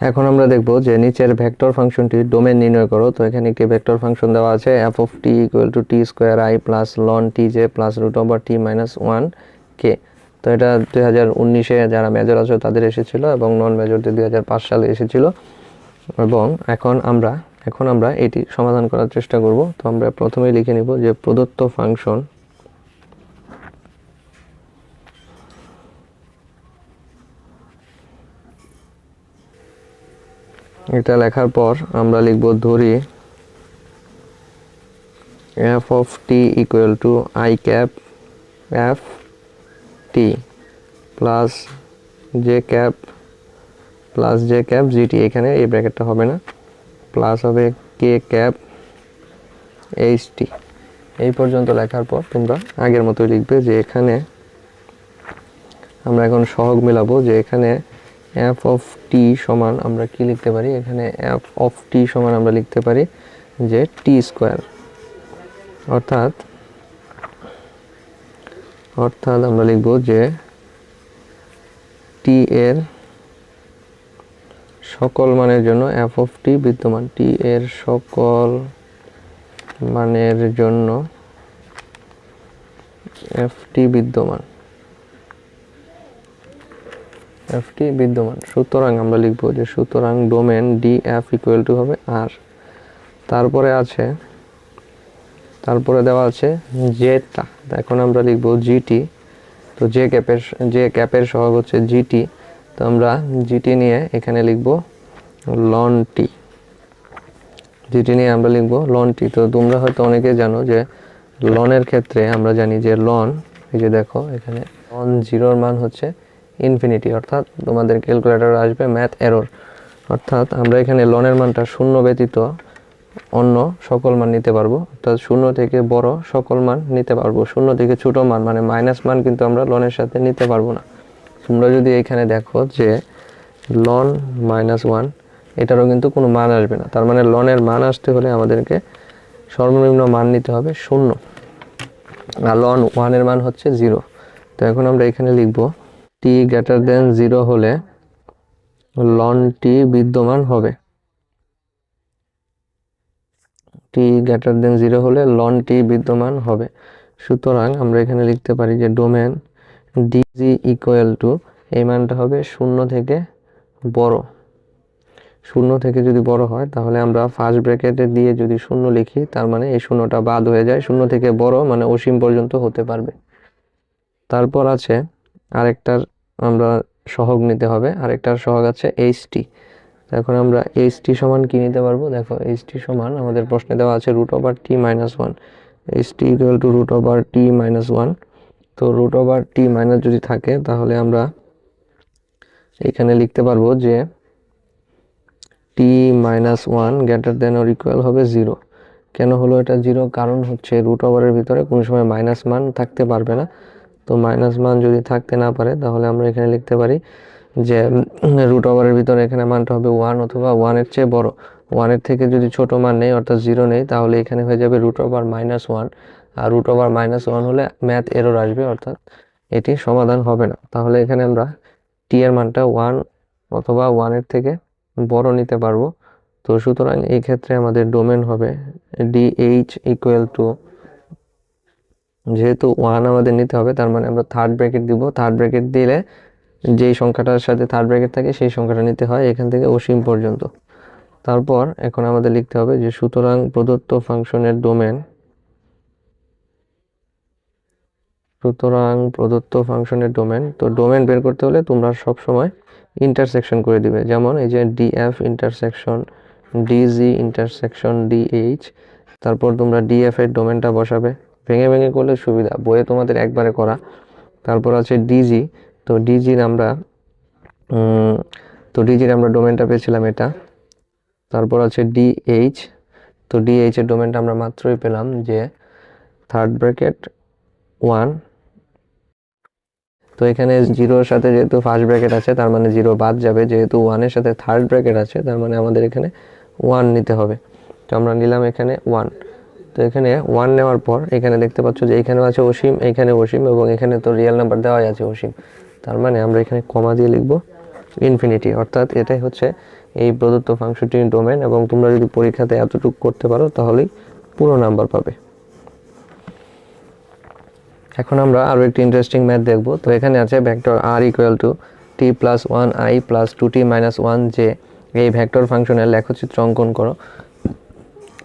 এখন আমরা দেখব যে নিচের ভেক্টর ফাংশনটি ডোমেন নির্ণয় করো। তো এখানে একটি ভেক্টর ফাংশন দেওয়া আছে F of T equal to T square I plus ln T J plus root over T minus one K তো এটা দুই হাজার উনিশে যারা মেজর আছে তাদের এসেছিল এবং নন মেজরদের দুই হাজার পাঁচ সালে এসেছিল। এবং এখন আমরা এখন আমরা এটি সমাধান করার চেষ্টা করব। তো আমরা প্রথমেই লিখে নিব যে প্রদত্ত ফাংশন এটা লেখার পর আমরা লিখব ধরি F of T equal to I cap F T plus J cap plus J cap GT এখানে এই ব্র্যাকেটটা হবে না প্লাস হবে কে ক্যাপ এইচ টি এই পর্যন্ত লেখার পর তোমরা আগের মতোই লিখবে যে এখানে আমরা এখন সহগ মেলাবো যে এখানে এফ অফ টি সমান আমরা কি লিখতে পারি? এখানে এফ অফ টি সমান আমরা লিখতে পারি যে টি স্কোয়ার অর্থাৎ অর্থাৎ আমরা লিখব যে টি এর সকল মানের জন্য এফ অফ টি বিদ্যমান। টি এর সকল মানের জন্য এফ টি বিদ্যমান। এফটি বিদ্যমান। সুতরাং আমরা লিখব যে সুতরাং domain D F equal to হবে আর তারপরে আছে, তারপরে দেওয়া আছে জেটা। এখন আমরা লিখব জিটি। তো যে ক্যাপের যে ক্যাপের সহগ হচ্ছে জিটি। তো আমরা জিটি নিয়ে এখানে লিখব লন টি জিটি নিয়ে আমরা লিখব লন টি তো তোমরা হয়তো অনেকে জানো যে লনের ক্ষেত্রে আমরা জানি যে লন, এই যে দেখো এখানে, লন জিরোর মান হচ্ছে ইনফিনিটি অর্থাৎ তোমাদের ক্যালকুলেটর আসবে ম্যাথ এরর অর্থাৎ আমরা এখানে লনের মানটা শূন্য ব্যতীত অন্য সকল মান নিতে পারব। অর্থাৎ শূন্য থেকে বড় সকল মান নিতে পারব। শূন্য থেকে ছোট মান মানে মাইনাস মান কিন্তু আমরা লনের সাথে নিতে পারব না। তোমরা যদি এখানে দেখো যে লন মাইনাস ওয়ান এটারও কিন্তু কোনো মান আসবে না। তার মানে লনের মান আসতে হলে আমাদেরকে সর্বনিম্ন মান নিতে হবে শূন্য। আর লন ওয়ানের মান হচ্ছে জিরো তো এখন আমরা এখানে লিখব টি গ্রেটার দেন জিরো হলে লন টি বিদ্যমান হবে। টি গ্রেটার দেন জিরো হলে লন টি বিদ্যমান হবে। সুতরাং আমরা এখানে লিখতে পারি যে ডোমেন ডিজি ইকুয়াল টু এই মানটা হবে শূন্য থেকে বড়। শূন্য থেকে যদি বড় হয়, তাহলে আমরা ফার্স্ট ব্র্যাকেটে দিয়ে যদি শূন্য লিখি, তার মানে এই শূন্যটা বাদ হয়ে যায়। শূন্য থেকে বড় মানে অসীম পর্যন্ত হতে পারবে। তারপর আছে আরেকটার আমরা সহগ নিতে হবে, আরেকটার সহগ আছে এইচ টি এখন আমরা এইচ টি সমান কি নিতে পারব? দেখো এইচ টি সমান আমাদের প্রশ্নে দেওয়া আছে root over T minus one H T equal to root over T minus one তো রুট ওভার টি মাইনাস যদি থাকে, তাহলে আমরা এখানে লিখতে পারব যে T minus one greater than or equal হবে জিরো কেন হলো এটা জিরো কারণ হচ্ছে রুট ওভারের ভিতরে কোনো সময় মাইনাস মান থাকতে পারবে না। তো মাইনাস মান যদি থাকতে না পারে, তাহলে আমরা এখানে লিখতে পারি যে রুট ওভারের ভিতরে এখানে মানটা হবে ওয়ান অথবা ওয়ানের চেয়ে বড়। ওয়ানের থেকে যদি ছোট মান নেই, অর্থাৎ জিরো নেই, তাহলে এখানে হয়ে যাবে রুট ওভার মাইনাস ওয়ান আর রুট ওভার মাইনাস ওয়ান হলে ম্যাথ এরর আসবে, অর্থাৎ এটি সমাধান হবে না। তাহলে এখানে আমরা টি এর মানটা ওয়ান অথবা ওয়ানের থেকে বড় নিতে পারব। তো সুতরাং এই ক্ষেত্রে আমাদের ডোমেন হবে ডি এইচ ইকুয়াল টু যেহেতু ওয়ান আমাদের নিতে হবে, তার মানে আমরা থার্ড ব্র্যাকেট দিব। থার্ড ব্র্যাকেট দিলে যেই সংখ্যাটার সাথে থার্ড ব্র্যাকেট থাকে, সেই সংখ্যাটা নিতে হয় এখান থেকে অসীম পর্যন্ত। তারপর এখন আমাদের লিখতে হবে যে সুতরাং প্রদত্ত ফাংশনের ডোমেন সুতরাং প্রদত্ত ফাংশনের ডোমেন তো ডোমেন বের করতে হলে তোমরা সব সময় ইন্টারসেকশন করে দিবে। যেমন এই যে DF intersection DG intersection DH তারপর তোমরা ডিএফ এর ডোমেনটা বসাবে। ভেঙে ভেঙে করলে সুবিধা। বইয়ে তোমাদের একবারে করা। তারপর আছে ডিজি তো ডিজির আমরা তো ডিজির আমরা ডোমেনটা পেয়েছিলাম এটা। তারপর আছে ডিএইচ তো ডিএইচ এর ডোমেনটা আমরা মাত্রই পেলাম যে থার্ড ব্র্যাকেট ওয়ান তো এখানে জিরোর সাথে যেহেতু ফার্স্ট ব্র্যাকেট আছে, তার মানে জিরো বাদ যাবে। যেহেতু ওয়ানের সাথে থার্ড ব্র্যাকেট আছে, তার মানে আমাদের এখানে ওয়ান নিতে হবে। তো আমরা নিলাম এখানে ওয়ান তো এখানে ওয়ান নেওয়ার পর এখানে দেখতে পাচ্ছ যে এখানেও আছে অসীম, এখানে অসীম এবং এখানে তো রিয়েল নাম্বার দেওয়াই আছে অসীম। তার মানে আমরা এখানে কমা দিয়ে লিখব ইনফিনিটি অর্থাৎ এটাই হচ্ছে এই প্রদত্ত ফাংশনটির ডোমেন এবং তোমরা যদি পরীক্ষাতে এতটুকু করতে পারো তাহলেই পুরো নাম্বার পাবে। এখন আমরা আরও একটি ইন্টারেস্টিং ম্যাথ দেখব। তো এখানে আছে vector R equal to T plus one I plus two T minus one যে এই ভেক্টর ফাংশনের লেখচিত্র অঙ্কন করো।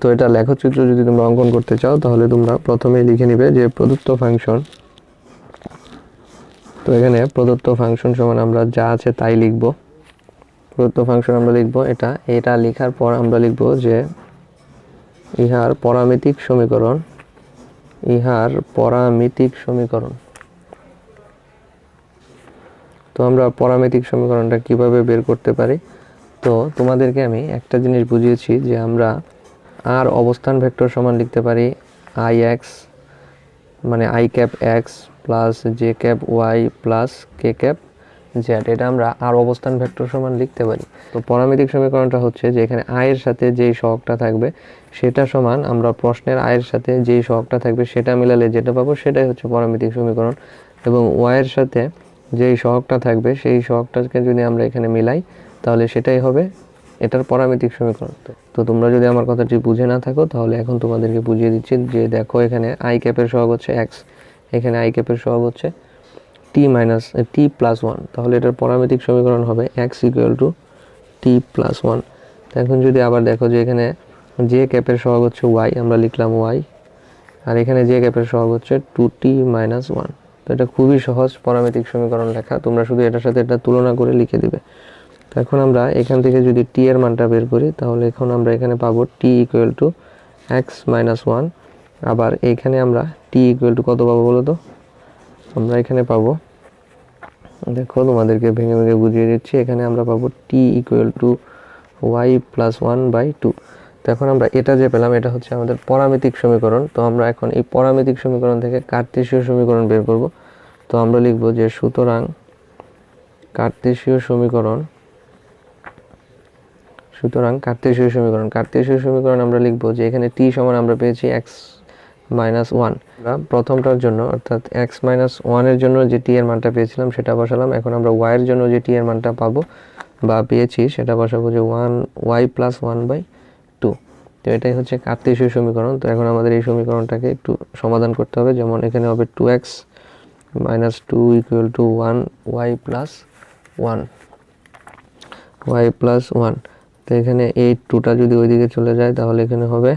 তো এটা লেখচিত্র যদি তোমরা অঙ্কন করতে চাও, তাহলে তোমরা প্রথমেই লিখে নিবে যে প্রদত্ত ফাংশন। তো এখানে প্রদত্ত ফাংশন সমান আমরা যা আছে তাই লিখব। প্রদত্ত ফাংশন আমরা লিখব এটা। এটা লেখার পর আমরা লিখব যে ইহার পরামিতিক সমীকরণ, ইহার পরামিতিক সমীকরণ। তো আমরা পরামিতিক সমীকরণটা কীভাবে বের করতে পারি? তো তোমাদেরকে আমি একটা জিনিস বুঝিয়েছি যে আমরা আর অবস্থান ভেক্টর সমান লিখতে পারি আই এক্স মানে I cap X plus J cap Y plus K cap Z এটা আমরা আর অবস্থান ভেক্টর সমান লিখতে পারি। তো পরামিতিক সমীকরণটা হচ্ছে যে এখানে আয়ের সাথে যেই সহগটা থাকবে, সেটা সমান আমরা প্রশ্নের আয়ের সাথে যেই সহগটা থাকবে, সেটা মিলালে যেটা পাবো সেটাই হচ্ছে পরামিতিক সমীকরণ। এবং ওয়াইয়ের সাথে যেই সহগটা থাকবে, সেই সহগটাকে যদি আমরা এখানে মিলাই, তাহলে সেটাই হবে এটার পরামিতিক সমীকরণ। তো- তো তোমরা যদি আমার কথাটি বুঝে না থাকো, তাহলে এখন তোমাদেরকে বুঝিয়ে দিচ্ছি যে দেখো এখানে আই ক্যাপের সহগ হচ্ছে এক্স এখানে আই ক্যাপের সহগ হচ্ছে T minus T plus one তাহলে এটার পরামিতিক সমীকরণ হবে X equal to T plus one এখন যদি আবার দেখো যে এখানে যে ক্যাপের সহগ হচ্ছে ওয়াই আমরা লিখলাম ওয়াই আর এখানে যে ক্যাপের সহগ হচ্ছে টু টি মাইনাস ওয়ান তো এটা খুবই সহজ পরামিতিক সমীকরণ লেখা। তোমরা শুধু এটার সাথে এটা তুলনা করে লিখে দিবে। এখন আমরা এখান থেকে যদি টি এর মানটা বের করি, তাহলে এখন আমরা এখানে পাবো T equal to X minus one আবার এইখানে আমরা টি ইকুয়াল টু কত পাবো বলো তো আমরা এখানে পাবো, দেখো তোমাদেরকে ভেঙে ভেঙে বুঝিয়ে দিচ্ছি, এখানে আমরা পাবো T equal to Y plus one by two তো এখন আমরা এটা যে পেলাম, এটা হচ্ছে আমাদের পরামিতিক সমীকরণ। তো আমরা এখন এই পরামিতিক সমীকরণ থেকে কার্তেশীয় সমীকরণ বের করব। তো আমরা লিখব যে সুতরাং কার্তেশীয় সমীকরণ সুতরাং কার্তেশীয় সমীকরণ। কার্তেশীয় সমীকরণ আমরা লিখব যে এখানে টি সমান আমরা পেয়েছি এক্স মাইনাস ওয়ান প্রথমটার জন্য অর্থাৎ এক্স মাইনাস ওয়ানের জন্য যে টি এর মানটা পেয়েছিলাম সেটা বসালাম। এখন আমরা ওয়াইয়ের জন্য যে টি এর মানটা পাবো বা পেয়েছি সেটা বসাবো যে one Y plus one by two তো এটাই হচ্ছে কার্তেশীয় সমীকরণ। তো এখন আমাদের এই সমীকরণটাকে একটু সমাধান করতে হবে। যেমন এখানে হবে two X minus two equal to one Y plus one Y plus one তো এখানে এই টুটা যদি ওইদিকে চলে যায়, তাহলে এখানে হবে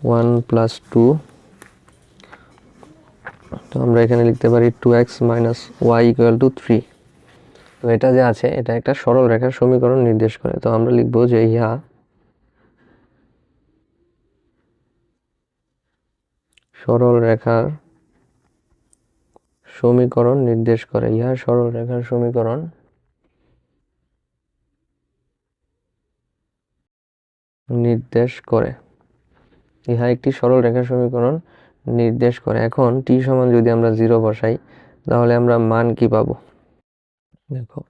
ওয়ান প্লাস টু তো আমরা এখানে লিখতে পারি two X minus Y equal to three তো এটা যে আছে, এটা একটা সরল রেখার সমীকরণ নির্দেশ করে। তো আমরা লিখব যে ইহা সরল রেখার সমীকরণ নির্দেশ করে। ইহা সরল রেখার সমীকরণ নির্দেশ করে। ইহা একটি সরল রেখা সমীকরণ নির্দেশ করে। এখন টি সমান যদি আমরা জিরো বসাই, তাহলে আমরা মান কি পাবো? দেখো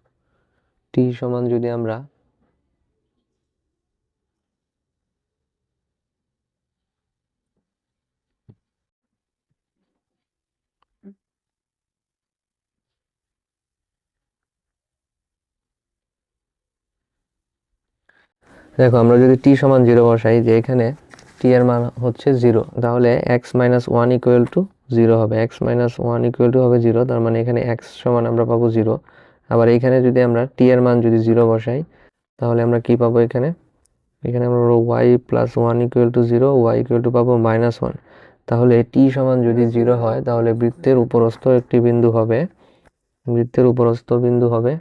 টি সমান যদি আমরা দেখো, আমরা যদি টি সমান জিরো বসাই, যে এখানে টি এর মান হচ্ছে জিরো তাহলে X minus one equal to zero হবে। X minus one equal to হবে জিরো তার মানে এখানে এক্স সমান আমরা পাবো জিরো আবার এইখানে যদি আমরা টি এর মান যদি জিরো বসাই, তাহলে আমরা কি পাবো এখানে? এখানে আমরা Y plus one equal to zero Y equal to পাবো মাইনাস ওয়ান তাহলে টি সমান যদি জিরো হয়, তাহলে বৃত্তের উপরস্থ একটি বিন্দু হবে। বৃত্তের উপরস্থ বিন্দু হবে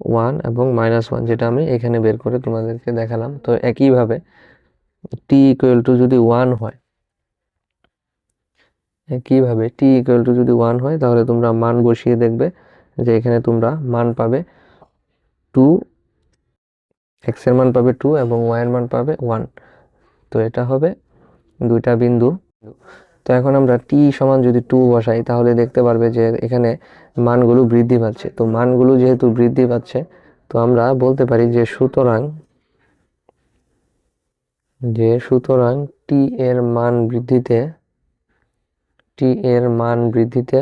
ওয়ান এবং মাইনাস ওয়ান যেটা আমি এখানে বের করে তোমাদেরকে দেখালাম। তো একইভাবে টি ইকুয়াল টু যদি ওয়ান হয়, একইভাবে টি ইকুয়াল টু যদি ওয়ান হয়, তাহলে তোমরা মান বসিয়ে দেখবে যে এখানে তোমরা মান পাবে টু এক্সের মান পাবে টু এবং ওয়াই এর মান পাবে ওয়ান তো এটা হবে দুইটা বিন্দু। তো এখন আমরা টি সমান যদি টু বসাই, তাহলে দেখতে পারবে যে এখানে মানগুলো বৃদ্ধি পাচ্ছে। তো মানগুলো যেহেতু বৃদ্ধি পাচ্ছে, তো আমরা বলতে পারি যে সুতরাং যে সুতরাং টি এর মান বৃদ্ধিতে টি এর মান বৃদ্ধিতে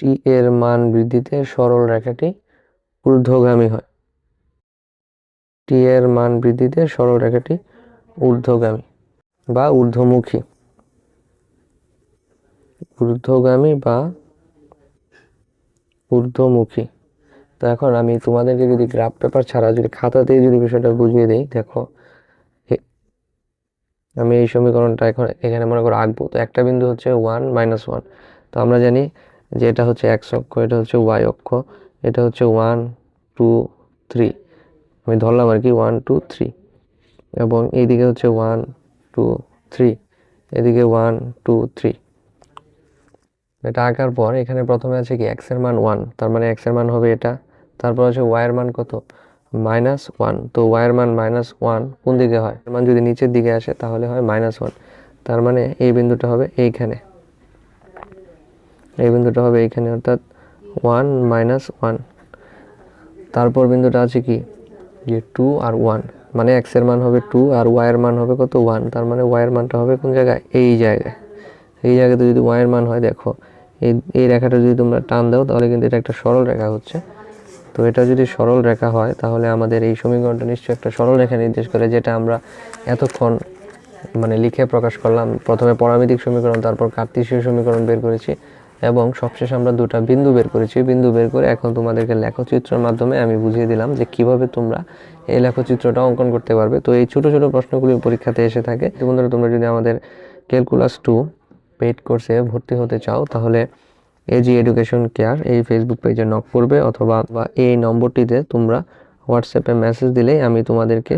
টি এর মান বৃদ্ধিতে সরল রেখাটি ঊর্ধ্বগামী হয়। টি এর মান বৃদ্ধিতে সরল রেখাটি ঊর্ধ্বগামী বা ঊর্ধ্বমুখী। ঊর্ধ্বগামী বা ঊর্ধ্বমুখী। তো এখন আমি তোমাদেরকে যদি গ্রাফ পেপার ছাড়া যদি খাতাতেই যদি বিষয়টা বুঝিয়ে দিই, দেখো আমি এই সমীকরণটা এখন এখানে মনে করো আঁকবো। তো একটা বিন্দু হচ্ছে ওয়ান মাইনাস ওয়ান। তো আমরা জানি যে এটা হচ্ছে এক্স অক্ষ, এটা হচ্ছে ওয়াই অক্ষ, এটা হচ্ছে ওয়ান, টু, থ্রি। আমি ধরলাম আর কি ওয়ান টু থ্রি এবং এইদিকে হচ্ছে ওয়ান টু থ্রি এদিকে ওয়ান টু থ্রি এটা আঁকার পর এখানে প্রথমে আছে কি এক্সের মান ওয়ান তার মানে এক্সের মান হবে এটা। তারপর আছে ওয়াই এর মান কত? মাইনাস ওয়ান তো ওয়াই এর মান মাইনাস ওয়ান কোন দিকে হয়? মান যদি নিচের দিকে আসে, তাহলে হয় মাইনাস ওয়ান তার মানে এই বিন্দুটা হবে এইখানে। এই বিন্দুটা হবে এইখানে, অর্থাৎ ওয়ান মাইনাস ওয়ান তারপর বিন্দুটা আছে কি? যে টু আর ওয়ান মানে এক্সের মান হবে টু আর ওয়াই এর মান হবে কত ওয়ান তার মানে ওয়াই এর মানটা হবে কোন জায়গায়? এই জায়গায়। এই জায়গাতে যদি ওয়াই এর মান হয়, দেখো, এই এই রেখাটা যদি তোমরা টান দাও, তাহলে কিন্তু এটা একটা সরল রেখা হচ্ছে। তো এটা যদি সরল রেখা হয়, তাহলে আমাদের এই সমীকরণটা নিশ্চয়ই একটা সরল রেখা নির্দেশ করে, যেটা আমরা এতক্ষণ মানে লিখে প্রকাশ করলাম। প্রথমে পরামিতিক সমীকরণ, তারপর কার্তিসীয় সমীকরণ বের করেছি। এবং সবশেষে আমরা দুটা বিন্দু বের করেছি। বিন্দু বের করে এখন তোমাদেরকে লেখচিত্রের মাধ্যমে আমি বুঝিয়ে দিলাম যে কীভাবে তোমরা এই লেখচিত্রটা অঙ্কন করতে পারবে। তো এই ছোট ছোট প্রশ্নগুলি পরীক্ষাতে এসে থাকে। বন্ধুরা, তোমরা যদি আমাদের ক্যালকুলাস টু পেইড কোর্সে ভর্তি হতে চাও, তাহলে এজি এডুকেশন কেয়ার এই ফেসবুক পেজে নক করবে অথবা বা এই নম্বরটিতে তোমরা হোয়াটসঅ্যাপে মেসেজ দিলেই আমি তোমাদেরকে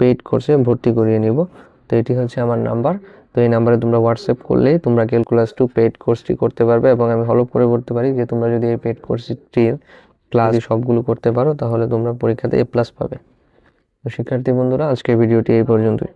পেইড কোর্সে ভর্তি করিয়ে নিব। তো এটি হচ্ছে আমার নাম্বার তো এই নাম্বারে তোমরা হোয়াটসঅ্যাপ করলে তোমরা ক্যালকুলাস টু পেড কোর্সটি করতে পারবে এবং আমি ফলো করে বলতে পারি যে তোমরা যদি এই পেড কোর্সটির ক্লাস সবগুলো করতে পারো তাহলে তোমরা পরীক্ষাতে এ প্লাস পাবে। তো শিক্ষার্থী বন্ধুরা, আজকের ভিডিওটি এই পর্যন্তই।